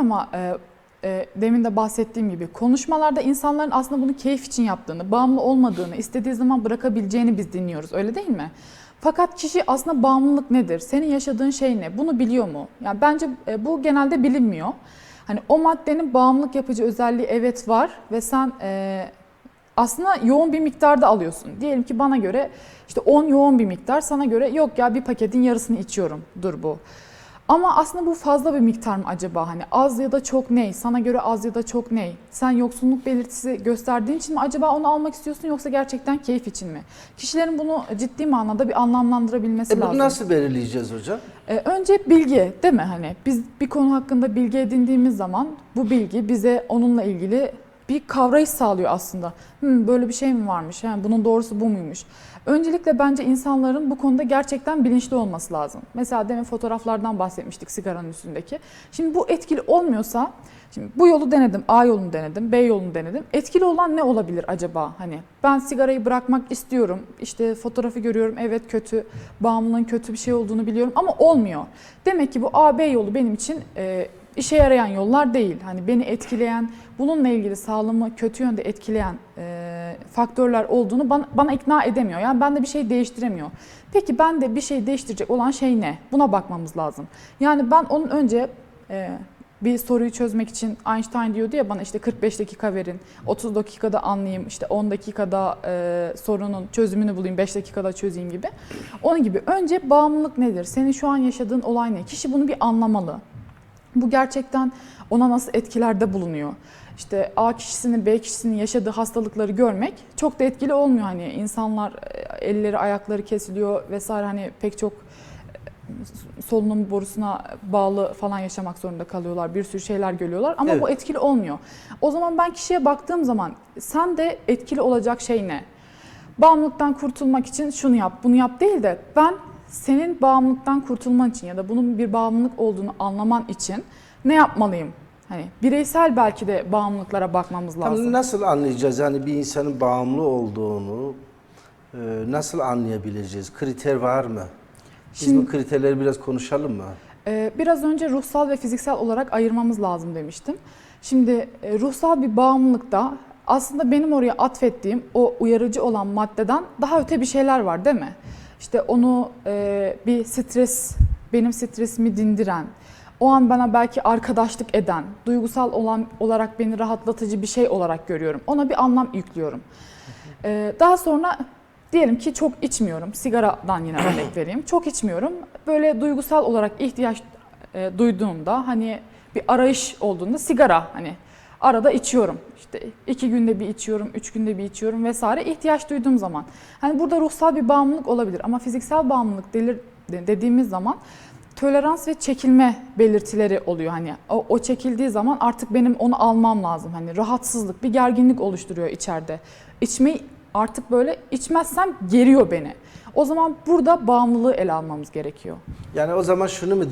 ama e, e, demin de bahsettiğim gibi konuşmalarda insanların aslında bunu keyif için yaptığını, bağımlı olmadığını, istediği zaman bırakabileceğini biz dinliyoruz. Öyle değil mi? Fakat kişi aslında bağımlılık nedir? Senin yaşadığın şey ne? Bunu biliyor mu? Yani bence e, bu genelde bilinmiyor. Hani o maddenin bağımlılık yapıcı özelliği evet var ve sen e, aslında yoğun bir miktarda alıyorsun. Diyelim ki bana göre işte 10 yoğun bir miktar, sana göre yok ya bir paketin yarısını içiyorum. Dur bu. Ama aslında bu fazla bir miktar mı acaba? Hani az ya da çok ney? Sana göre az ya da çok ney? Sen yoksunluk belirtisi gösterdiğin için mi acaba onu almak istiyorsun yoksa gerçekten keyif için mi? Kişilerin bunu ciddi manada bir anlamlandırabilmesi E bunu lazım. nasıl belirleyeceğiz hocam? Ee, önce bilgi değil mi? Hani biz bir konu hakkında bilgi edindiğimiz zaman bu bilgi bize onunla ilgili bir kavrayış sağlıyor aslında. Hmm, böyle bir şey mi varmış? Yani bunun doğrusu bu muymuş? Öncelikle bence insanların bu konuda gerçekten bilinçli olması lazım. Mesela demin fotoğraflardan bahsetmiştik sigaranın üstündeki. Şimdi bu etkili olmuyorsa, şimdi bu yolu denedim, A yolunu denedim, B yolunu denedim. Etkili olan ne olabilir acaba? Hani ben sigarayı bırakmak istiyorum. İşte fotoğrafı görüyorum, evet kötü, bağımlılığın kötü bir şey olduğunu biliyorum ama olmuyor. Demek ki bu A, B yolu benim için e, işe yarayan yollar değil. Hani beni etkileyen, bununla ilgili sağlığımı kötü yönde etkileyen e, faktörler olduğunu bana, bana ikna edemiyor. Yani bende bir şey değiştiremiyor. Peki bende bir şey değiştirecek olan şey ne? Buna bakmamız lazım. Yani ben onun önce e, bir soruyu çözmek için Einstein diyordu ya bana işte 45 dakika verin, 30 dakikada anlayayım, işte 10 dakikada e, sorunun çözümünü bulayım, 5 dakikada çözeyim gibi. Onun gibi önce bağımlılık nedir? Senin şu an yaşadığın olay ne? Kişi bunu bir anlamalı. Bu gerçekten ona nasıl etkilerde bulunuyor? İşte A kişisinin B kişisinin yaşadığı hastalıkları görmek çok da etkili olmuyor hani insanlar e, elleri ayakları kesiliyor vesaire hani pek çok e, solunum borusuna bağlı falan yaşamak zorunda kalıyorlar. Bir sürü şeyler görüyorlar ama Evet. bu etkili olmuyor. O zaman ben kişiye baktığım zaman sen de etkili olacak şey ne? Bağımlılıktan kurtulmak için şunu yap, bunu yap değil de ben senin bağımlılıktan kurtulman için ya da bunun bir bağımlılık olduğunu anlaman için ne yapmalıyım? Hani bireysel belki de bağımlılıklara bakmamız Tam lazım. nasıl anlayacağız yani bir insanın bağımlı olduğunu e, nasıl anlayabileceğiz? Kriter var mı? Biz Şimdi- bu kriterleri biraz konuşalım mı? Ee, biraz önce ruhsal ve fiziksel olarak ayırmamız lazım demiştim. Şimdi e, ruhsal bir bağımlılıkta aslında benim oraya atfettiğim o uyarıcı olan maddeden daha öte bir şeyler var değil mi? İşte onu e, bir stres, benim stresimi dindiren, o an bana belki arkadaşlık eden, duygusal olan olarak beni rahatlatıcı bir şey olarak görüyorum. Ona bir anlam yüklüyorum. Ee, daha sonra diyelim ki çok içmiyorum. Sigaradan yine örnek vereyim. Çok içmiyorum. Böyle duygusal olarak ihtiyaç e, duyduğumda hani bir arayış olduğunda sigara hani arada içiyorum. İşte iki günde bir içiyorum, üç günde bir içiyorum vesaire ihtiyaç duyduğum zaman. Hani burada ruhsal bir bağımlılık olabilir ama fiziksel bağımlılık delir, dediğimiz zaman tolerans ve çekilme belirtileri oluyor. Hani o, o çekildiği zaman artık benim onu almam lazım. Hani rahatsızlık, bir gerginlik oluşturuyor içeride. İçmeyi artık böyle içmezsem geriyor beni. O zaman burada bağımlılığı ele almamız gerekiyor. Yani o zaman şunu mu